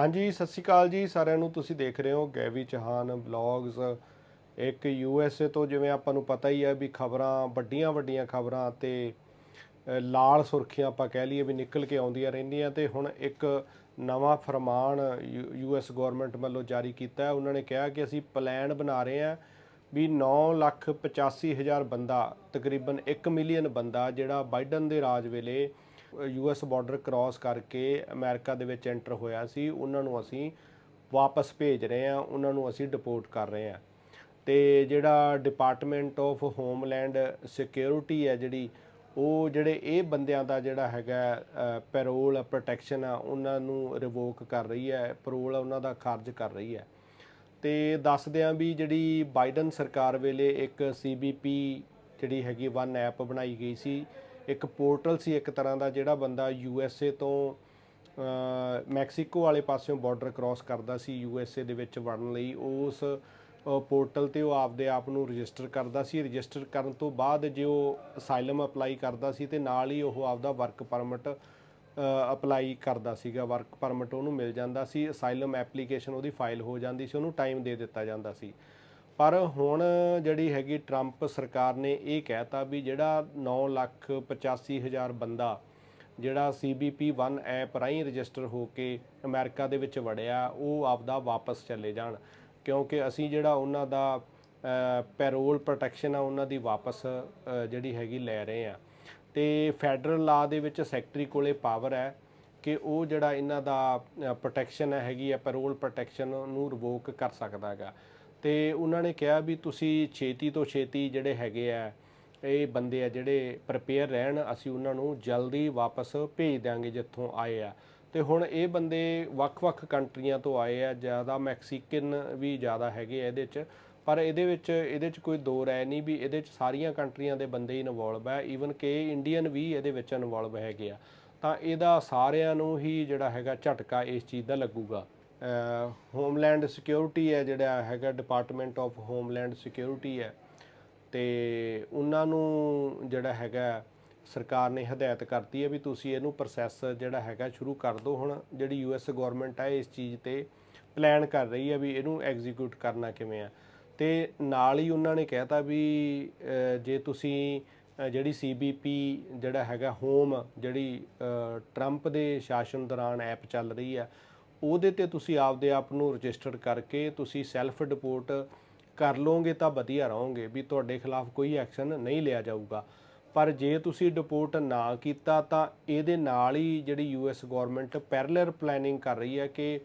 ਹਾਂਜੀ, ਸਤਿ ਸ਼੍ਰੀ ਅਕਾਲ ਜੀ, ਸਾਰਿਆਂ ਨੂੰ ਤੁਸੀਂ ਦੇਖ ਰਹੇ ਹੋ ਗੈਵੀ ਚੌਹਾਨ ਬਲੌਗਸ ਇੱਕ ਯੂ ਐਸ ਏ ਤੋਂ ਜਿਵੇਂ ਆਪਾਂ ਨੂੰ ਪਤਾ ਹੀ ਹੈ ਵੀ ਖਬਰਾਂ, ਵੱਡੀਆਂ ਵੱਡੀਆਂ ਖਬਰਾਂ ਤੇ ਲਾਲ ਸੁਰਖੀਆਂ ਆਪਾਂ ਕਹਿ ਲਈਏ ਵੀ ਨਿਕਲ ਕੇ ਆਉਂਦੀਆਂ ਰਹਿੰਦੀਆਂ ਤੇ ਹੁਣ ਇੱਕ ਨਵਾਂ ਫਰਮਾਨ ਯੂ ਐਸ ਗਵਰਨਮੈਂਟ ਵੱਲੋਂ ਜਾਰੀ ਕੀਤਾ ਹੈ। ਉਹਨਾਂ ਨੇ ਕਿਹਾ ਕਿ ਅਸੀਂ ਪਲਾਨ ਬਣਾ ਰਹੇ ਹਾਂ ਵੀ 9 ਲੱਖ 85 ਹਜ਼ਾਰ ਬੰਦਾ, ਤਕਰੀਬਨ 1 ਮਿਲੀਅਨ ਬੰਦਾ ਜਿਹੜਾ ਬਾਈਡਨ ਦੇ ਰਾਜ ਵੇਲੇ ਯੂ ਐਸ ਬਾਰਡਰ ਕ੍ਰਾਸ ਕਰਕੇ ਅਮਰੀਕਾ ਦੇ ਵਿੱਚ ਐਂਟਰ ਹੋਇਆ ਸੀ, ਉਹਨਾਂ ਨੂੰ ਅਸੀਂ ਵਾਪਸ ਭੇਜ ਰਹੇ ਹਾਂ, ਉਹਨਾਂ ਨੂੰ ਅਸੀਂ ਡਿਪੋਰਟ ਕਰ ਰਹੇ ਹਾਂ। ਤੇ ਜਿਹੜਾ ਡਿਪਾਰਟਮੈਂਟ ਆਫ ਹੋਮਲੈਂਡ ਸਿਕਿਉਰਿਟੀ ਹੈ ਜਿਹੜੀ, ਉਹ ਜਿਹੜੇ ਇਹ ਬੰਦਿਆਂ ਦਾ ਜਿਹੜਾ ਹੈਗਾ ਪੈਰੋਲ ਪ੍ਰੋਟੈਕਸ਼ਨ ਆ, ਉਹਨਾਂ ਨੂੰ ਰਿਵੋਕ ਕਰ ਰਹੀ ਹੈ ਪੈਰੋਲ ਉਹਨਾਂ ਦਾ ਖਾਰਜ ਕਰ ਰਹੀ ਹੈ। ਤੇ ਦੱਸਦੇ ਆਂ ਵੀ ਜਿਹੜੀ ਬਾਈਡਨ ਸਰਕਾਰ ਵੇਲੇ ਇੱਕ ਸੀਬੀਪੀ ਜਿਹੜੀ ਹੈਗੀ ਵਨ ਐਪ ਬਣਾਈ ਗਈ ਸੀ ਇੱਕ ਪੋਰਟਲ ਸੀ ਇੱਕ ਤਰ੍ਹਾਂ ਦਾ ਜਿਹੜਾ ਬੰਦਾ ਯੂ ਐੱਸ ਏ ਤੋਂ ਮੈਕਸੀਕੋ ਵਾਲੇ ਪਾਸਿਓਂ ਬਾਰਡਰ ਕ੍ਰਾਸ ਕਰਦਾ ਸੀ, ਯੂ ਐੱਸ ਏ ਦੇ ਵਿੱਚ ਵੜਨ ਲਈ। ਉਸ ਪੋਰਟਲ ਤੇ ਉਹ ਆਪਦੇ ਆਪ ਨੂੰ ਰਜਿਸਟਰ ਕਰਦਾ ਸੀ। ਰਜਿਸਟਰ ਕਰਨ ਤੋਂ ਬਾਅਦ ਜੇ ਉਹ ਅਸਾਈਲਮ ਅਪਲਾਈ ਕਰਦਾ ਸੀ ਤੇ ਨਾਲ ਹੀ ਉਹ ਆਪਦਾ ਵਰਕ ਪਰਮਿਟ ਅਪਲਾਈ ਕਰਦਾ ਸੀਗਾ। ਵਰਕ ਪਰਮਿਟ ਉਹਨੂੰ ਮਿਲ ਜਾਂਦਾ ਸੀ। ਅਸਾਈਲਮ ਐਪਲੀਕੇਸ਼ਨ ਉਹਦੀ ਫਾਈਲ ਹੋ ਜਾਂਦੀ ਸੀ। ਉਹਨੂੰ ਟਾਈਮ ਦੇ ਦਿੱਤਾ ਜਾਂਦਾ ਸੀ। ਪਰ ਹੁਣ ਜਿਹੜੀ ਹੈਗੀ ਟਰੰਪ ਸਰਕਾਰ ਨੇ ਇਹ ਕਹਿਤਾ ਵੀ ਜਿਹੜਾ 9 ਲੱਖ 85 ਹਜ਼ਾਰ ਬੰਦਾ ਜਿਹੜਾ CBP 1 ਐਪ ਰਾਹੀਂ ਰਜਿਸਟਰ ਹੋ ਕੇ ਅਮਰੀਕਾ ਦੇ ਵਿੱਚ ਵੜਿਆ, ਉਹ ਆਪਦਾ ਵਾਪਸ ਚਲੇ ਜਾਣ। ਕਿਉਂਕਿ ਅਸੀਂ ਜਿਹੜਾ ਉਹਨਾਂ ਦਾ ਪੈਰੋਲ ਪ੍ਰੋਟੈਕਸ਼ਨ ਆ, ਉਹਨਾਂ ਦੀ ਵਾਪਸ ਜਿਹੜੀ ਹੈਗੀ ਲੈ ਰਹੇ ਆ। ਤੇ ਫੈਡਰਲ ਲਾ ਦੇ ਵਿੱਚ ਸੈਕਟਰੀ ਕੋਲੇ ਪਾਵਰ ਹੈ ਕਿ ਉਹ ਜਿਹੜਾ ਇਹਨਾਂ ਦਾ ਪ੍ਰੋਟੈਕਸ਼ਨ ਹੈਗੀ ਆ ਪੈਰੋਲ ਪ੍ਰੋਟੈਕਸ਼ਨ ਨੂੰ ਰਿਵੋਕ ਕਰ ਸਕਦਾ ਹੈਗਾ। ਤੇ ਉਹਨਾਂ ਨੇ ਕਿਹਾ ਵੀ ਤੁਸੀਂ ਛੇਤੀ ਤੋਂ ਛੇਤੀ ਜਿਹੜੇ ਹੈਗੇ ਆ, ਇਹ ਬੰਦੇ ਆ ਜਿਹੜੇ ਪ੍ਰਪੇਅਰ ਰਹਿਣ, ਅਸੀਂ ਉਹਨਾਂ ਨੂੰ ਜਲਦੀ ਵਾਪਸ ਭੇਜ ਦਿਆਂਗੇ ਜਿੱਥੋਂ ਆਏ ਆ। ਤੇ ਹੁਣ ਇਹ ਬੰਦੇ ਵੱਖ-ਵੱਖ ਕੰਟਰੀਆਂ ਤੋਂ ਆਏ ਆ, ਜ਼ਿਆਦਾ ਮੈਕਸੀਕਨ ਵੀ ਜ਼ਿਆਦਾ ਹੈਗੇ ਆ ਇਹਦੇ 'ਚ, ਪਰ ਇਹਦੇ ਵਿੱਚ, ਇਹਦੇ 'ਚ ਕੋਈ ਦੋ ਰਾਏ ਨਹੀਂ ਵੀ ਇਹਦੇ 'ਚ ਸਾਰੀਆਂ ਕੰਟਰੀਆਂ ਦੇ ਬੰਦੇ ਹੀ ਇਨਵੋਲਵ ਹੈ ਈਵਨ ਕਿ ਇੰਡੀਅਨ ਵੀ ਇਹਦੇ ਵਿੱਚ ਇਨਵੋਲਵ ਹੈਗੇ ਆ। ਤਾਂ ਇਹਦਾ ਸਾਰਿਆਂ ਨੂੰ ਹੀ ਜਿਹੜਾ ਹੈਗਾ ਝਟਕਾ ਇਸ ਚੀਜ਼ ਦਾ ਲੱਗੂਗਾ। ਹੋਮਲੈਂਡ ਸਿਕਿਉਰਿਟੀ ਹੈ ਜਿਹੜਾ ਹੈਗਾ ਡਿਪਾਰਟਮੈਂਟ ਆਫ ਹੋਮਲੈਂਡ ਸਿਕਿਉਰਿਟੀ ਹੈ। ਤੇ ਉਹਨਾਂ ਨੂੰ ਜਿਹੜਾ ਹੈਗਾ ਸਰਕਾਰ ਨੇ ਹਦਾਇਤ ਕਰਤੀ ਹੈ ਵੀ ਤੁਸੀਂ ਇਹਨੂੰ ਪ੍ਰੋਸੈਸ ਜਿਹੜਾ ਹੈਗਾ ਸ਼ੁਰੂ ਕਰ ਦਿਓ ਹੁਣ। ਜਿਹੜੀ ਯੂਐਸ ਗਵਰਨਮੈਂਟ ਹੈ ਇਸ ਚੀਜ਼ ਤੇ ਪਲਾਨ ਕਰ ਰਹੀ ਹੈ ਵੀ ਇਹਨੂੰ ਐਗਜ਼ੀਕਿਊਟ ਕਰਨਾ ਕਿਵੇਂ ਆ। ਤੇ ਨਾਲ ਹੀ ਉਹਨਾਂ ਨੇ ਕਹਿਤਾ ਵੀ ਜੇ ਤੁਸੀਂ ਅਹ, ਜਿਹੜੀ ਸੀਬੀਪੀ ਜਿਹੜਾ ਹੈਗਾ ਹੋਮ ਜਿਹੜੀ ਅਹ, ਟਰੰਪ ਦੇ ਸ਼ਾਸਨ ਦੌਰਾਨ ਐਪ ਚੱਲ ਰਹੀ ਆ ਉਹਦੇ ਤੇ ਤੁਸੀਂ ਆਪਦੇ ਆਪ ਨੂੰ ਰਜਿਸਟਰ ਕਰਕੇ ਤੁਸੀਂ ਸੈਲਫ ਡਿਪੋਰਟ ਕਰ ਲਓਗੇ ਤਾਂ ਵਧੀਆ ਰਹੋਗੇ ਵੀ ਤੁਹਾਡੇ ਖਿਲਾਫ ਕੋਈ ਐਕਸ਼ਨ ਨਹੀਂ ਲਿਆ ਜਾਊਗਾ। ਪਰ ਜੇ ਤੁਸੀਂ ਡਿਪੋਰਟ ਨਾ ਕੀਤਾ ਤਾਂ ਇਹਦੇ ਨਾਲ ਹੀ ਜਿਹੜੀ ਯੂਐਸ ਗਵਰਨਮੈਂਟ ਪੈਰਲਰ ਪਲੈਨਿੰਗ ਕਰ ਰਹੀ ਹੈ ਕਿ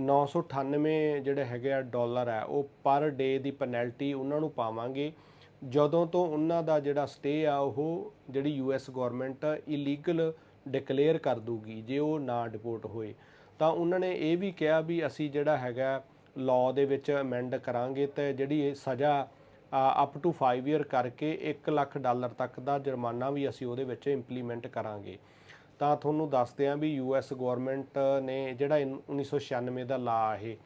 998 ਜਿਹੜੇ ਹੈਗੇ ਆ ਡਾਲਰ ਹੈ, ਉਹ ਪਰ ਡੇ ਦੀ ਪੈਨਲਟੀ ਉਹਨਾਂ ਨੂੰ ਪਾਵਾਂਗੇ। ਜਦੋਂ ਤੋਂ ਉਹਨਾਂ ਦਾ ਜਿਹੜਾ ਸਟੇ ਆ, ਉਹ ਜਿਹੜੀ ਯੂਐਸ ਗਵਰਨਮੈਂਟ ਇਲੀਗਲ ਡਿਕਲੇਅਰ ਕਰ ਦੂਗੀ ਜੇ ਉਹ ਨਾ ਡਿਪੋਰਟ ਹੋਏ। ਤਾਂ ਉਹਨਾਂ ਨੇ ਇਹ ਵੀ ਕਿਹਾ ਵੀ ਅਸੀਂ ਜਿਹੜਾ ਹੈਗਾ ਲਾਅ ਦੇ ਵਿੱਚ ਅਮੈਂਡ ਕਰਾਂਗੇ ਤੇ ਜਿਹੜੀ ਇਹ ਸਜ਼ਾ ਅਪ ਟੂ 5 ਇਅਰ ਕਰਕੇ 1 ਲੱਖ ਡਾਲਰ ਤੱਕ ਦਾ ਜੁਰਮਾਨਾ ਵੀ ਅਸੀਂ ਉਹਦੇ ਵਿੱਚ ਇੰਪਲੀਮੈਂਟ ਕਰਾਂਗੇ। ਤਾਂ ਤੁਹਾਨੂੰ ਦੱਸਦੇ ਹਾਂ ਵੀ ਯੂਐਸ ਗਵਰਨਮੈਂਟ ਨੇ ਜਿਹੜਾ ਇਨ- 1996 ਦਾ ਲਾ ਇਹ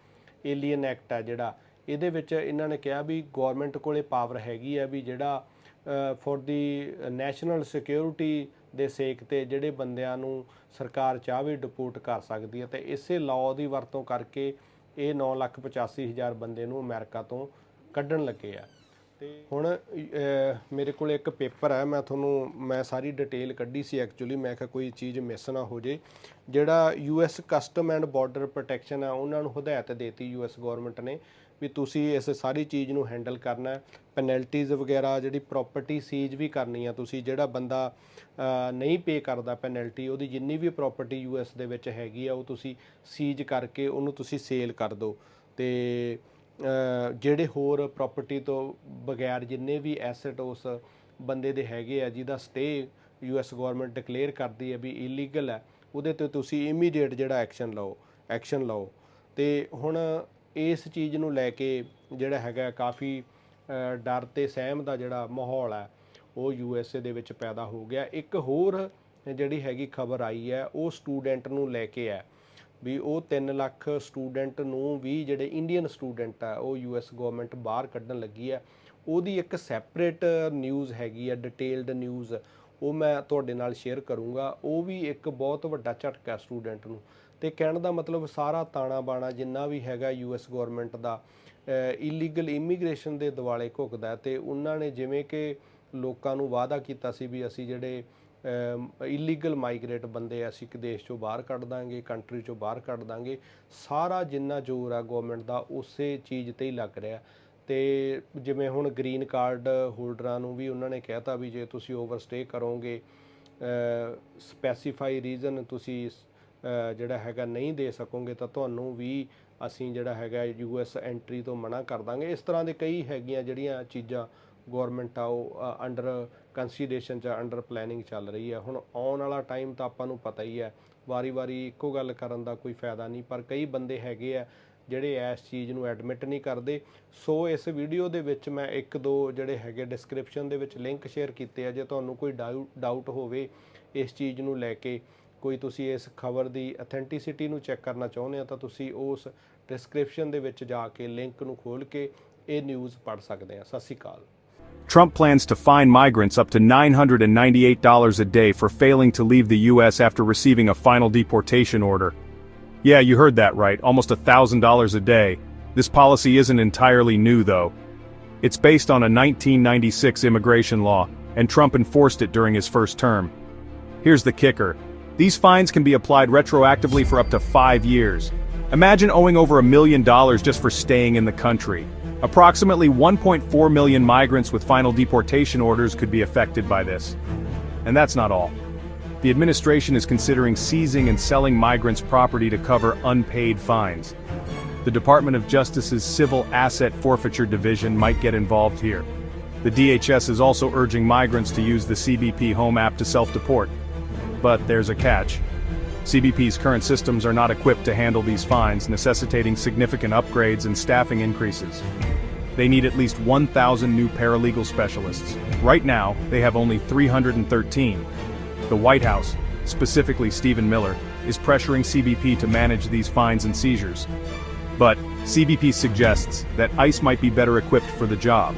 ਏਲੀਅਨ ਐਕਟ ਹੈ ਜਿਹੜਾ, ਇਹਦੇ ਵਿੱਚ ਇਹਨਾਂ ਨੇ ਕਿਹਾ ਵੀ ਗਵਰਨਮੈਂਟ ਕੋਲੇ ਪਾਵਰ ਹੈਗੀ ਹੈ ਵੀ ਜਿਹੜਾ ਫॉर ਦੀ ਨੈਸ਼ਨਲ ਸਿਕਿਉਰਿਟੀ ਦੇ ਸੇਕ ਤੇ ਜਿਹੜੇ ਬੰਦਿਆਂ ਨੂੰ ਸਰਕਾਰ ਚਾਹਵੇ ਡਿਪੋਰਟ ਕਰ ਸਕਦੀ ਹੈ ਤੇ ਇਸੇ ਲਾਅ ਦੀ ਵਰਤੋਂ ਕਰਕੇ ਇਹ 9,85,000 ਬੰਦੇ ਨੂੰ ਅਮਰੀਕਾ ਤੋਂ ਕੱਢਣ ਲੱਗੇ ਆ। ਤੇ ਹੁਣ ਮੇਰੇ ਕੋਲ ਇੱਕ ਪੇਪਰ ਹੈ ਮੈਂ ਤੁਹਾਨੂੰ ਮੈਂ ਸਾਰੀ ਡਿਟੇਲ ਕੱਢੀ ਸੀ ਐਕਚੁਅਲੀ ਮੈਂ ਕਿਹਾ ਕੋਈ ਚੀਜ਼ ਮਿਸ ਨਾ ਹੋ ਜੇ। ਜਿਹੜਾ US custom and border protection ਹੈ ਉਹਨਾਂ ਨੂੰ ਹਦਾਇਤ ਦੇਤੀ ਯੂਐਸ ਗਵਰਨਮੈਂਟ ਨੇ। ਵੀ ਤੁਸੀਂ ਇਸ ਸਾਰੀ ਚੀਜ਼ ਨੂੰ ਹੈਂਡਲ ਕਰਨਾ ਹੈ। ਪੈਨਲਟੀਜ਼ ਵਗੈਰਾ ਜਿਹੜੀ ਪ੍ਰਾਪਰਟੀ ਸੀਜ਼ ਵੀ ਕਰਨੀ ਆ ਤੁਸੀਂ, ਜਿਹੜਾ ਬੰਦਾ ਨਹੀਂ ਪੇ ਕਰਦਾ ਪੈਨਲਟੀ, ਉਹਦੀ ਜਿੰਨੀ ਵੀ ਪ੍ਰਾਪਰਟੀ ਯੂਐਸ ਦੇ ਵਿੱਚ ਹੈਗੀ ਆ, ਉਹ ਤੁਸੀਂ ਸੀਜ਼ ਕਰਕੇ ਉਹਨੂੰ ਤੁਸੀਂ ਸੇਲ ਕਰ ਦਿਓ। ਤੇ ਜਿਹੜੇ ਹੋਰ ਪ੍ਰਾਪਰਟੀ ਤੋਂ ਬਗੈਰ ਜਿੰਨੇ ਵੀ ਐਸੈਟ ਉਸ ਬੰਦੇ ਦੇ ਹੈਗੇ ਆ, ਜਿਹਦਾ ਸਟੇ ਯੂਐਸ ਗਵਰਨਮੈਂਟ ਡਿਕਲੇਅਰ ਕਰਦੀ ਹੈ ਵੀ ਇਲੀਗਲ ਹੈ ਉਹਦੇ ਤੇ ਤੁਸੀਂ ਇਮੀਡੀਏਟ ਜਿਹੜਾ ਐਕਸ਼ਨ ਲਓ ਐਕਸ਼ਨ ਲਓ। ਤੇ ਹੁਣ ਇਸ ਚੀਜ਼ ਨੂੰ ਲੈ ਕੇ ਜਿਹੜਾ ਹੈਗਾ ਕਾਫੀ ਡਰ ਤੇ ਸਹਿਮ ਦਾ ਜਿਹੜਾ ਮਾਹੌਲ ਹੈ, ਉਹ ਯੂ ਐੱਸ ਏ ਦੇ ਵਿੱਚ ਪੈਦਾ ਹੋ ਗਿਆ। ਇੱਕ ਹੋਰ ਜਿਹੜੀ ਹੈਗੀ ਖਬਰ ਆਈ ਹੈ, ਉਹ ਸਟੂਡੈਂਟ ਨੂੰ ਲੈ ਕੇ ਹੈ ਵੀ ਉਹ 3 ਲੱਖ ਸਟੂਡੈਂਟ ਨੂੰ ਵੀ ਜਿਹੜੇ ਇੰਡੀਅਨ ਸਟੂਡੈਂਟ ਆ ਉਹ ਯੂ ਯੂਐਸ ਗਵਰਨਮੈਂਟ ਬਾਹਰ ਕੱਢਣ ਲੱਗੀ ਹੈ। ਉਹਦੀ ਇੱਕ ਸੈਪਰੇਟ ਨਿਊਜ਼ ਹੈਗੀ ਆ ਡਿਟੇਲਡ ਨਿਊਜ਼, ਉਹ ਮੈਂ ਤੁਹਾਡੇ ਨਾਲ ਸ਼ੇਅਰ ਕਰੂੰਗਾ। ਉਹ ਵੀ ਇੱਕ ਬਹੁਤ ਵੱਡਾ ਝਟਕਾ ਸਟੂਡੈਂਟ ਨੂੰ। ਤੇ ਕਹਿਣ ਦਾ ਮਤਲਬ ਸਾਰਾ ਤਾਣਾ ਬਾਣਾ ਜਿੰਨਾ ਵੀ ਹੈਗਾ ਯੂਐਸ ਗਵਰਨਮੈਂਟ ਦਾ ਇਲੀਗਲ ਇਮੀਗ੍ਰੇਸ਼ਨ ਦੇ ਦਿਵਾਲੇ ਘੁੱਕਦਾ ਹੈ ਤੇ ਉਹਨਾਂ ਨੇ ਜਿਵੇਂ ਕਿ ਲੋਕਾਂ ਨੂੰ ਵਾਅਦਾ ਕੀਤਾ ਸੀ ਵੀ ਅਸੀਂ ਜਿਹੜੇ ਇਲੀਗਲ ਮਾਈਗ੍ਰੇਟ ਬੰਦੇ ਅਸੀਂ ਇੱਕ ਦੇਸ਼ ਚੋਂ ਬਾਹਰ ਕੱਢ ਦਾਂਗੇ ਕੰਟਰੀ ਚੋਂ ਬਾਹਰ ਕੱਢ ਦਾਂਗੇ, ਸਾਰਾ ਜਿੰਨਾ ਜ਼ੋਰ ਆ ਗਵਰਨਮੈਂਟ ਦਾ ਉਸੇ ਚੀਜ਼ ਤੇ ਹੀ ਲੱਗ ਰਿਹਾ। ਤੇ ਜਿਵੇਂ ਹੁਣ ਗ੍ਰੀਨ ਕਾਰਡ ਹੋਲਡਰਾਂ ਨੂੰ ਵੀ ਉਹਨਾਂ ਨੇ ਕਹਿਤਾ ਵੀ ਜੇ ਤੁਸੀਂ ਓਵਰਸਟੇ ਕਰੋਗੇ ਸਪੈਸੀਫਾਈ ਰੀਜ਼ਨ ਤੁਸੀਂ ਜਿਹੜਾ ਹੈਗਾ ਨਹੀਂ ਦੇ ਸਕੋਗੇ ਤਾਂ ਤੁਹਾਨੂੰ ਵੀ ਅਸੀਂ ਜਿਹੜਾ ਹੈਗਾ ਯੂ ਯੂਐਸ ਐਂਟਰੀ ਤੋਂ ਮਨਾ ਕਰ ਦਾਂਗੇ। ਇਸ ਤਰ੍ਹਾਂ ਦੇ ਕਈ ਹੈਗੀਆਂ ਜਿਹੜੀਆਂ ਚੀਜ਼ਾਂ ਗਵਰਨਮੈਂਟ ਆ ਉਹ ਅੰਡਰ ਕੰਸੀਡਰੇਸ਼ਨ ਚ ਅੰਡਰ ਪਲੈਨਿੰਗ ਚੱਲ ਰਹੀ ਹੈ ਹੁਣ ਆਉਣ ਵਾਲਾ ਟਾਈਮ ਤਾਂ ਆਪਾਂ ਨੂੰ ਪਤਾ ਹੀ ਹੈ ਵਾਰੀ-ਵਾਰੀ ਇੱਕੋ ਗੱਲ ਕਰਨ ਦਾ ਕੋਈ ਫਾਇਦਾ ਨਹੀਂ, ਪਰ ਕਈ ਬੰਦੇ ਹੈਗੇ ਆ ਜਿਹੜੇ ਇਸ ਚੀਜ਼ ਨੂੰ ਐਡਮਿਟ ਨਹੀਂ ਕਰਦੇ। ਸੋ ਇਸ ਵੀਡੀਓ ਦੇ ਵਿੱਚ ਮੈਂ ਇੱਕ ਦੋ ਜਿਹੜੇ ਹੈਗੇ ਡਿਸਕ੍ਰਿਪਸ਼ਨ ਦੇ ਵਿੱਚ ਲਿੰਕ ਸ਼ੇਅਰ ਕੀਤੇ ਆ। ਜੇ ਤੁਹਾਨੂੰ ਕੋਈ ਡਾਊਟ ਹੋਵੇ ਇਸ ਚੀਜ਼ ਨੂੰ ਲੈ ਕੇ ਕੋਈ ਤੁਸੀਂ ਇਸ ਖਬਰ ਦੀ ਅਥੈਂਟਿਸਿਟੀ ਨੂੰ ਚੈੱਕ ਕਰਨਾ ਚਾਹੁੰਦੇ ਆ ਤਾਂ ਤੁਸੀਂ ਉਸ ਡਿਸਕ੍ਰਿਪਸ਼ਨ ਦੇ ਵਿੱਚ ਜਾ ਕੇ ਲਿੰਕ ਨੂੰ ਖੋਲ ਕੇ ਇਹ ਨਿਊਜ਼ ਪੜ੍ਹ ਸਕਦੇ ਆ ਸਤਿ ਸ਼੍ਰੀ ਅਕਾਲ Trump plans to fine migrants up to $998 a day for failing to leave the U.S. after receiving a final deportation order. Yeah, you heard that right, almost $1,000 a day. This policy isn't entirely new, though. It's based on a 1996 immigration law, and Trump enforced it during his first term. Here's the kicker. These fines can be applied retroactively for up to five years. Imagine owing over a million dollars just for staying in the country. Approximately 1.4 million migrants with final deportation orders could be affected by this. And that's not all. The administration is considering seizing and selling migrants' property to cover unpaid fines. The Department of Justice's Civil Asset Forfeiture Division might get involved here. The DHS is also urging migrants to use the CBP Home app to self deport. But there's a catch. CBP's current systems are not equipped to handle these fines, necessitating significant upgrades and staffing increases. They need at least 1,000 new paralegal specialists. Right now, they have only 313. The White House, specifically Stephen Miller, is pressuring CBP to manage these fines and seizures. But CBP suggests that ICE might be better equipped for the job.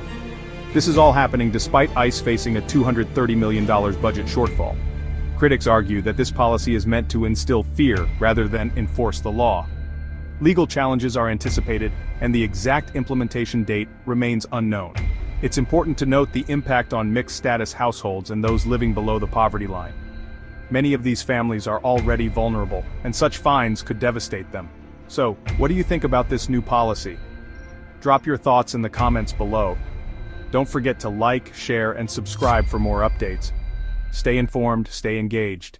This is all happening despite ICE facing a $230 million budget shortfall. Critics argue that this policy is meant to instill fear rather than enforce the law. Legal challenges are anticipated, and the exact implementation date remains unknown. It's important to note the impact on mixed status households and those living below the poverty line. Many of these families are already vulnerable, and such fines could devastate them. So, what do you think about this new policy? Drop your thoughts in the comments below. Don't forget to like, share, and subscribe for more updates. Stay informed, stay engaged.